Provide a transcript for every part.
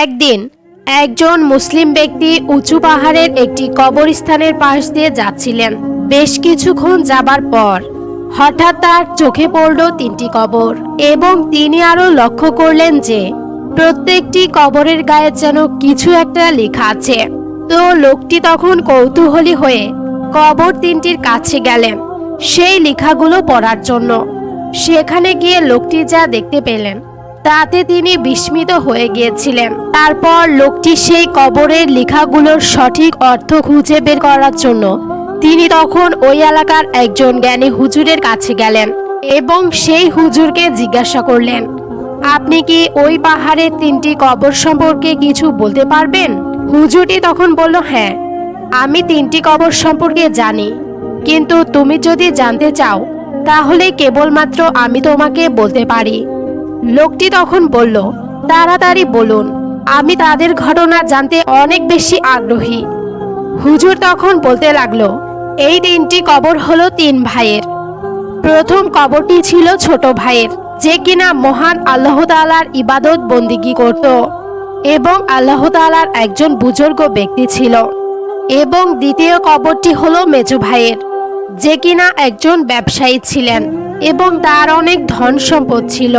একদিন একজন মুসলিম ব্যক্তি উঁচু পাহাড়ের একটি কবরস্থানের পাশ দিয়ে যাচ্ছিলেন। বেশ কিছুক্ষণ যাবার পর হঠাৎ তার চোখে পড়ল তিনটি কবর এবং তিনি আরও লক্ষ্য করলেন যে প্রত্যেকটি কবরের গায়ে যেন কিছু একটা লেখা আছে। তো লোকটি তখন কৌতূহলী হয়ে কবর তিনটির কাছে গেলেন সেই লেখাগুলো পড়ার জন্য। সেখানে গিয়ে লোকটি যা দেখতে পেলেন তাতে তিনি বিস্মিত হয়ে গিয়েছিলেন। তারপর লোকটি সেই কবরের লেখাগুলোর সঠিক অর্থ খুঁজে বের করার জন্য তিনি তখন ওই এলাকার একজন জ্ঞানী হুজুরের কাছে গেলেন এবং সেই হুজুরকে জিজ্ঞাসা করলেন, আপনি কি ওই পাহাড়ের তিনটি কবর সম্পর্কে কিছু বলতে পারবেন? হুজুরটি তখন বলল হ্যাঁ আমি তিনটি কবর সম্পর্কে জানি, কিন্তু তুমি যদি জানতে চাও, তাহলে কেবলমাত্র আমি তোমাকে বলতে পারি। লোকটি তখন বলল, তাড়াতাড়ি বলুন, আমি তাদের ঘটনা জানতে অনেক বেশি আগ্রহী। হুজুর তখন বলতে লাগল, এই তিনটি কবর হলো তিন ভাইয়ের। প্রথম কবরটি ছিল ছোট ভাইয়ের, যে কিনা মহান আল্লাহ তালার ইবাদত বন্দিগি করত এবং আল্লাহ তালার একজন বুজুর্গ ব্যক্তি ছিল। এবং দ্বিতীয় কবরটি হলো মেজো ভাইয়ের, যে কিনা একজন ব্যবসায়ী ছিলেন এবং তার অনেক ধন সম্পদ ছিল।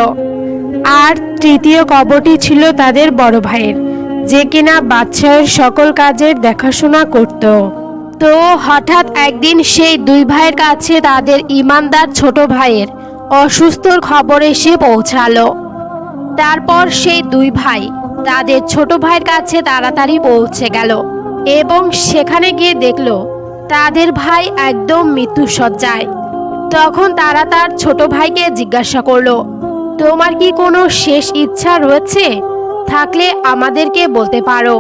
আর তৃতীয় কবরটি ছিল তাদের বড় ভাইয়ের, যে কিনা বাচ্চায়ের সকল কাজের দেখাশোনা করত। তো হঠাৎ একদিন সেই দুই ভাইয়ের কাছে তাদের ইমানদার ছোট ভাইয়ের অসুস্থর খবর এসে পৌঁছালো। তারপর সেই দুই ভাই তাদের ছোট ভাইয়ের কাছে তাড়াতাড়ি পৌঁছে গেল এবং সেখানে গিয়ে দেখল তাদের ভাই একদম মৃত্যুসজ্জায় তখন তারা তার ছোট ভাইকে জিজ্ঞাসা করল তোমার কি কোনো শেষ ইচ্ছা রয়েছে? থাকলে আমাদেরকে বলতে পারো।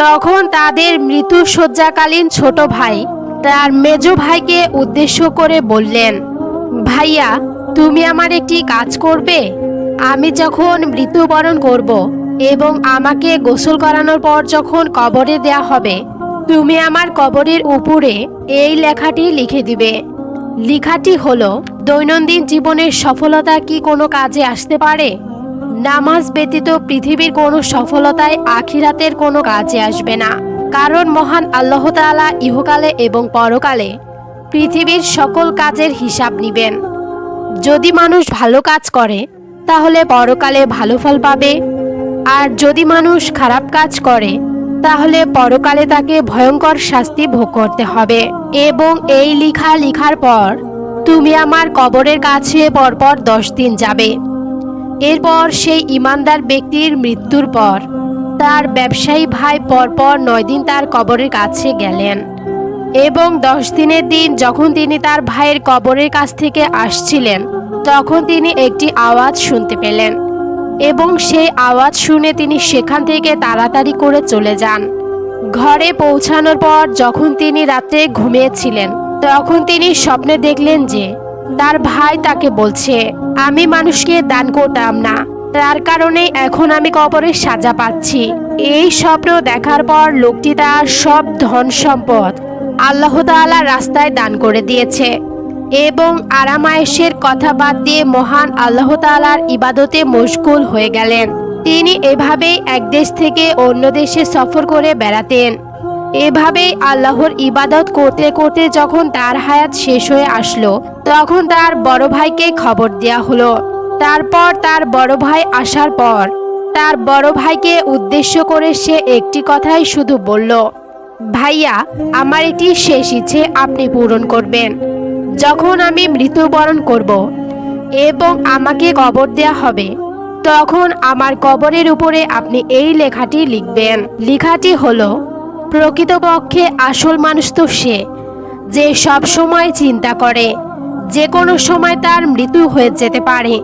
তখন তাদের মৃত্যু শয্যাকালীন ছোট ভাই তার মেজ ভাইকে উদ্দেশ্য করে বললেন, ভাইয়া, তুমি আমার একটি কাজ করবে। আমি যখন মৃত্যুবরণ করব এবং আমাকে গোসল করানোর পর যখন কবরে দেয়া হবে, তুমি আমার কবরের উপরে এই লেখাটি লিখে দিবে। লেখাটি হল, দৈনন্দিন জীবনের সফলতা কি কোনো কাজে আসতে পারে? নামাজ ব্যতীত পৃথিবীর কোনো সফলতায় আখিরাতের কোনো কাজে আসবে না। কারণ মহান আল্লাহ তাআলা ইহকালে এবং পরকালে পৃথিবীর সকল কাজের হিসাব নিবেন। যদি মানুষ ভালো কাজ করে, তাহলে পরকালে ভালো ফল পাবে। আর যদি মানুষ খারাপ কাজ করে তাহলে পরকালে তাকে ভয়ঙ্কর শাস্তি ভোগ করতে হবে। এবং এই লিখা লিখার পর তুমি আমার কবরের কাছে পরপর দশ দিন যাবে। এরপর সেই ইমানদার ব্যক্তির মৃত্যুর পর তার ব্যবসায়ী ভাই পরপর নয় দিন তার কবরের কাছে গেলেন। এবং দশ দিনের দিন যখন তিনি তার ভাইয়ের কবরের কাছ থেকে আসছিলেন, তখন তিনি একটি আওয়াজ শুনতে পেলেন। এবং সেই আওয়াজ শুনে তিনি সেখান থেকে তাড়াতাড়ি করে চলে যান। ঘরে পৌঁছানোর পর যখন তিনি রাতে ঘুমিয়েছিলেন, তখন তিনি স্বপ্নে দেখলেন যে, তার ভাই তাকে বলছে, আমি মানুষকে দান করতাম না। তার কারণে এখন আমি কবরের সাজা পাচ্ছি। এই স্বপ্ন দেখার পর লোকটি তার সব ধন সম্পদ আল্লাহ রাস্তায় দান করে দিয়েছে। এবং আরামায়েশের কথা বাদ দিয়ে মহান আল্লাহ তাআলার ইবাদতে মশগুল হয়ে গেলেন। তিনি এভাবেই এক দেশ থেকে অন্য দেশে সফর করে বেড়াতেন। এভাবেই আল্লাহর ইবাদত করতে করতে যখন তার হায়াত শেষ হয়ে আসলো, তখন তার বড় ভাইকে খবর দেয়া হলো। তারপর তার বড় ভাই আসার পর, তার বড় ভাইকে উদ্দেশ্য করে সে একটি কথাই শুধু বলল, ভাইয়া, আমার এটি শেষ ইচ্ছে আপনি পূরণ করবেন। যখন আমি মৃত্যুবরণ করব এবং আমাকে কবর দেয়া হবে, তখন আমার কবরের উপরে আপনি এই লেখাটি লিখবেন। লেখাটি হলো, প্রকৃতপক্ষে আসল মানুষ তো সে, যে সব সময় চিন্তা করে, যে কোনো সময় তার মৃত্যু হয়ে যেতে পারে,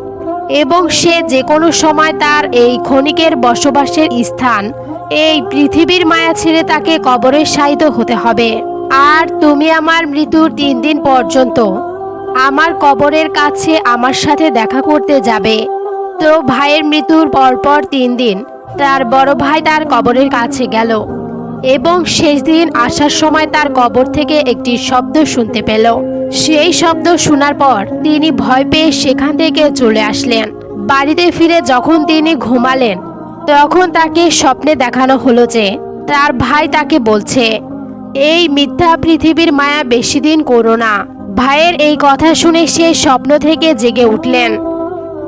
এবং সে যে কোনো সময় তার এই ক্ষণিকের বসবাসের স্থান, এই পৃথিবীর মায়া ছেড়ে তাকে কবরে শায়িত হতে হবে। আর তুমি আমার মৃত্যুর তিন দিন পর্যন্ত আমার কবরের কাছে আমার সাথে দেখা করতে যাবে। তো ভাইয়ের মৃত্যুর পরপর তিন দিন তার বড় ভাই তার কবরের কাছে গেল এবং শেষ দিন আসার সময় তার কবর থেকে একটি শব্দ শুনতে পেল। সেই শব্দ শোনার পর তিনি ভয় পেয়ে সেখান থেকে চলে আসলেন। বাড়িতে ফিরে যখন তিনি ঘুমালেন, তখন তাকে স্বপ্নে দেখানো হলো যে তার ভাই তাকে বলছে এই মিথ্যা পৃথিবীর মায়া বেশি দিন করো না। ভাইয়ের এই কথা শুনে সে স্বপ্ন থেকে জেগে উঠলেন।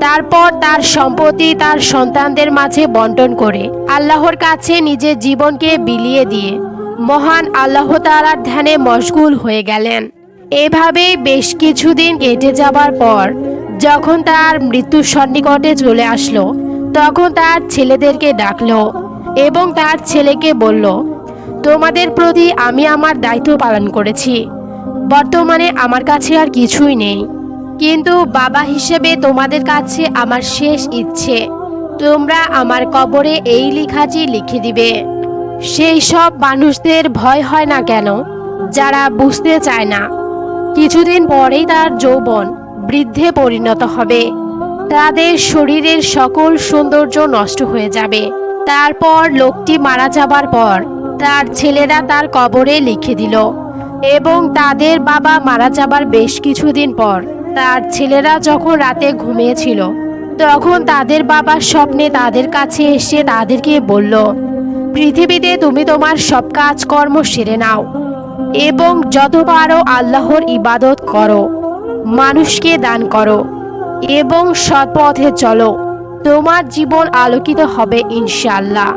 তারপর তার সম্পত্তি তার সন্তানদের মাঝে বন্টন করে। আল্লাহর কাছে নিজের জীবনকে বিলিয়ে দিয়ে মহান আল্লাহ তাআলার ধ্যানে মশগুল হয়ে গেলেন। এভাবেই বেশ কিছুদিন কেটে যাবার পর যখন তার মৃত্যুর সন্নিকটে চলে আসলো, তখন তার ছেলেদেরকে ডাকলো এবং তার ছেলেকে বলল তোমাদের প্রতি আমি আমার দায়িত্ব পালন করেছি। বর্তমানে আমার কাছে আর কিছুই নেই। কিন্তু বাবা হিসেবে তোমাদের কাছে আমার শেষ ইচ্ছে। তোমরা আমার কবরে এই লেখাটি লিখে দিবে। সেই সব মানুষদের ভয় হয় না কেন? যারা বুঝতে চায় না। কিছুদিন পরেই তার যৌবন বৃদ্ধে পরিণত হবে। তাদের শরীরের সকল সৌন্দর্য নষ্ট হয়ে যাবে। তারপর লোকটি মারা যাবার পর তার ছেলেরা তার কবরে লিখে দিল, এবং তাদের বাবা মারা যাবার বেশ কিছুদিন পর তার ছেলেরা যখন রাতে ঘুমিয়েছিল, তখন তাদের বাবার স্বপ্নে তাদের কাছে এসে তাদেরকে বলল, পৃথিবীতে তুমি তোমার সব কাজকর্ম সেরে নাও, এবং যত পারো আল্লাহর ইবাদত করো, মানুষকে দান করো, এবং সৎপথে চলো। তোমার জীবন আলোকিত হবে ইনশাল্লাহ